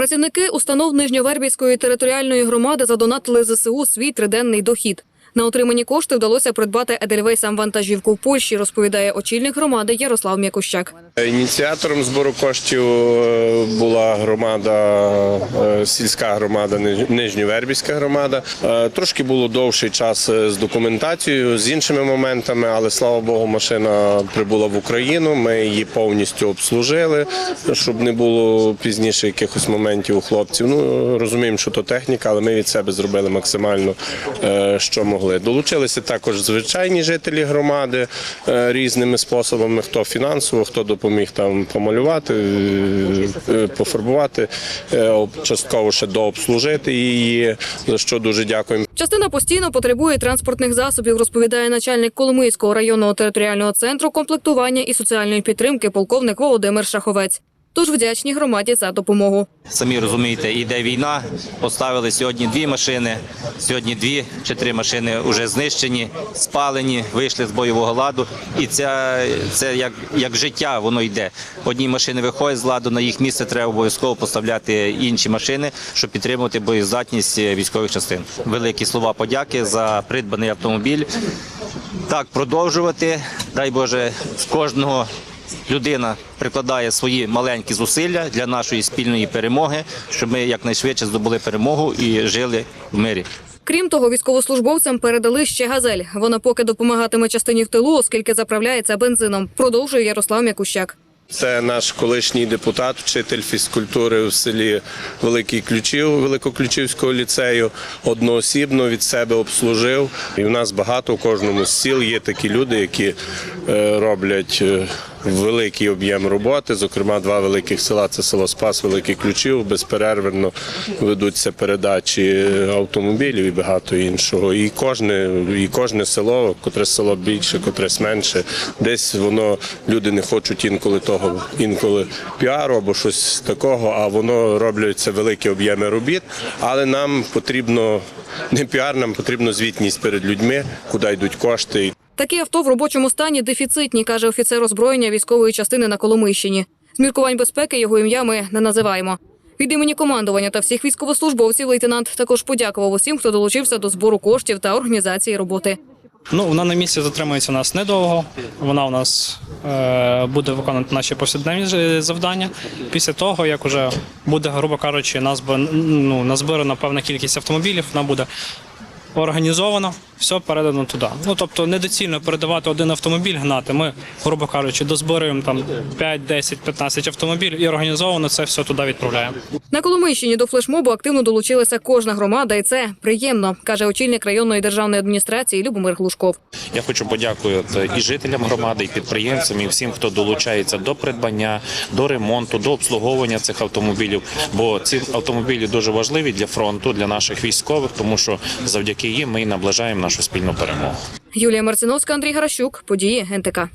Працівники установ Нижньовербівської територіальної громади задонатили ЗСУ свій триденний дохід. На отримані кошти вдалося придбати Едельвейсам вантажівку в Польщі, розповідає очільник громади Ярослав М'якущак. Ініціатором збору коштів е, була громада, е, сільська громада, Ниж- Нижньовербівська громада. Е, Трошки було довший час з документацією, з іншими моментами, але слава Богу, машина прибула в Україну. Ми її повністю обслужили, щоб не було пізніше якихось моментів у хлопців. Ну розуміємо, що то техніка, але ми від себе зробили максимально, що могли. Долучилися також звичайні жителі громади е, різними способами, хто фінансово, хто допоміг там помалювати, е, е, пофарбувати, частково ще дообслужити її, за що дуже дякуємо. Частина постійно потребує транспортних засобів, розповідає начальник Коломийського районного територіального центру комплектування і соціальної підтримки полковник Володимир Шаховець. Тож вдячні громаді за допомогу. Самі розумієте, йде війна. Поставили сьогодні дві машини. Сьогодні дві чи три машини вже знищені, спалені, вийшли з бойового ладу. І це, це як, як життя, воно йде. Одні машини виходять з ладу, на їх місце треба обов'язково поставляти інші машини, щоб підтримувати боєздатність військових частин. Великі слова подяки за придбаний автомобіль. Так, продовжувати. Дай Боже, з кожного людина прикладає свої маленькі зусилля для нашої спільної перемоги, щоб ми якнайшвидше здобули перемогу і жили в мирі. Крім того, військовослужбовцям передали ще газель. Вона поки допомагатиме частині в тилу, оскільки заправляється бензином. Продовжує Ярослав Мякущак. Це наш колишній депутат, вчитель фізкультури в селі Великий Ключів Великоключівського ліцею. Одноосібно від себе обслужив. І в нас багато у кожному з сіл є такі люди, які е, роблять е, великий об'єм роботи. Зокрема, два великих села це село Спас, Великий Ключів. Безперервно ведуться передачі автомобілів і багато іншого. І кожне, і кожне село, котре село більше, котресь менше, десь воно люди не хочуть інколи того, інколи піару або щось такого, а воно робляться великі об'єми робіт. Але нам потрібно не піар, нам потрібно звітність перед людьми, куди йдуть кошти. Такі авто в робочому стані дефіцитні, каже офіцер озброєння військової частини на Коломийщині. З міркувань безпеки його ім'я ми не називаємо. Від імені командування та всіх військовослужбовців лейтенант також подякував усім, хто долучився до збору коштів та організації роботи. Ну, вона на місці затримується у нас недовго. Вона у нас е, буде виконувати наші повсякденні завдання. Після того, як вже буде, грубо кажучи, назб- ну, назбирана певна кількість автомобілів, вона буде організовано, все передано туди. Ну тобто недоцільно передавати один автомобіль, гнати. Ми, грубо кажучи, дозбираємо там 5, 10, 15 автомобілів і організовано це все туди відправляємо. На Коломийщині до флешмобу активно долучилася кожна громада, і це приємно, каже очільник районної державної адміністрації Любомир Глушков. Я хочу подякувати і жителям громади, і підприємцям, і всім, хто долучається до придбання, до ремонту, до обслуговування цих автомобілів. Бо ці автомобілі дуже важливі для фронту, для наших військових, тому що завдяки їм ми і наближаємо нашу спільну перемогу. Юлія Марциновська, Андрій Гаращук, події НТК.